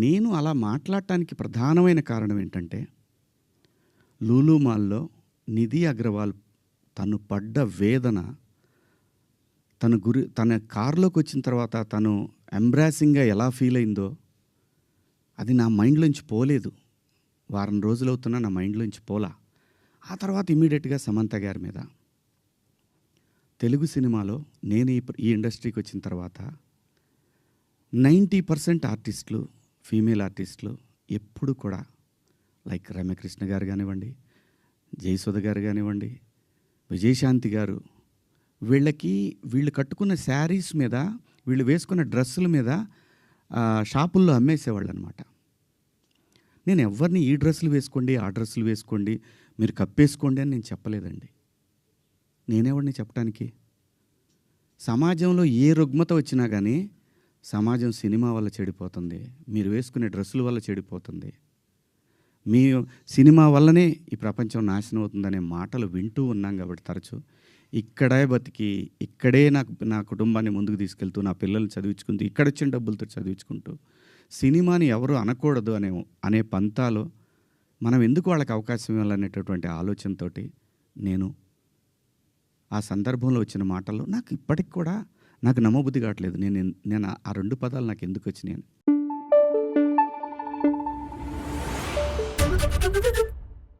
నేను అలా మాట్లాడటానికి ప్రధానమైన కారణం ఏంటంటే లూలుమాల్లో నిధి అగ్రవాల్ తను పడ్డ వేదన తన గురి తన కారులోకి వచ్చిన తర్వాత తను ఎంబ్రాసింగ్గా ఎలా ఫీల్ అయిందో అది నా మైండ్లోంచి పోలేదు. వారం రోజులు అవుతున్నా నా మైండ్లోంచి పోలా. ఆ తర్వాత ఇమీడియట్గా సమంత గారి మీద. తెలుగు సినిమాలో నేను ఈ ఈ ఇండస్ట్రీకి వచ్చిన తర్వాత నైంటీ పర్సెంట్ ఆర్టిస్టులు ఫీమేల్ ఆర్టిస్టులు ఎప్పుడు కూడా లైక్ రమ్యకృష్ణ గారు కానివ్వండి జయసుధ గారు కానివ్వండి విజయశాంతి గారు వీళ్ళకి వీళ్ళు కట్టుకున్న శారీస్ మీద వీళ్ళు వేసుకున్న డ్రెస్సుల మీద షాపుల్లో అమ్మేసేవాళ్ళు అనమాట నేను ఎవరిని ఈ డ్రెస్సులు వేసుకోండి ఆ డ్రెస్సులు వేసుకోండి మీరు కప్పేసుకోండి అని నేను చెప్పలేదండి. నేనేవాడిని చెప్పడానికి సమాజంలో ఏ రుగ్మత వచ్చినా కానీ సమాజం సినిమా వల్ల చెడిపోతుంది. మీరు వేసుకునే డ్రెస్సుల వల్ల చెడిపోతుంది. మీ సినిమా వల్లనే ఈ ప్రపంచం నాశనం అవుతుందనే మాటలు వింటూ ఉన్నాం కాబట్టి తరచు. ఇక్కడే బతికి ఇక్కడే నాకు నా కుటుంబాన్ని ముందుకు తీసుకెళ్తూ నా పిల్లల్ని చదివించుకుంటూ ఇక్కడ వచ్చిన డబ్బులతో చదివించుకుంటూ సినిమాని ఎవరు అనకూడదు అనే అనే పంతాలో మనం ఎందుకు వాళ్ళకి అవకాశం ఇవ్వాలనేటటువంటి ఆలోచనతోటి నేను ఆ సందర్భంలో వచ్చిన మాటలు నాకు ఇప్పటికి కూడా నాకు నమ్మబుద్ధి కావట్లేదు. నేను నేను ఆ రెండు పదాలు నాకు ఎందుకు వచ్చినాయని.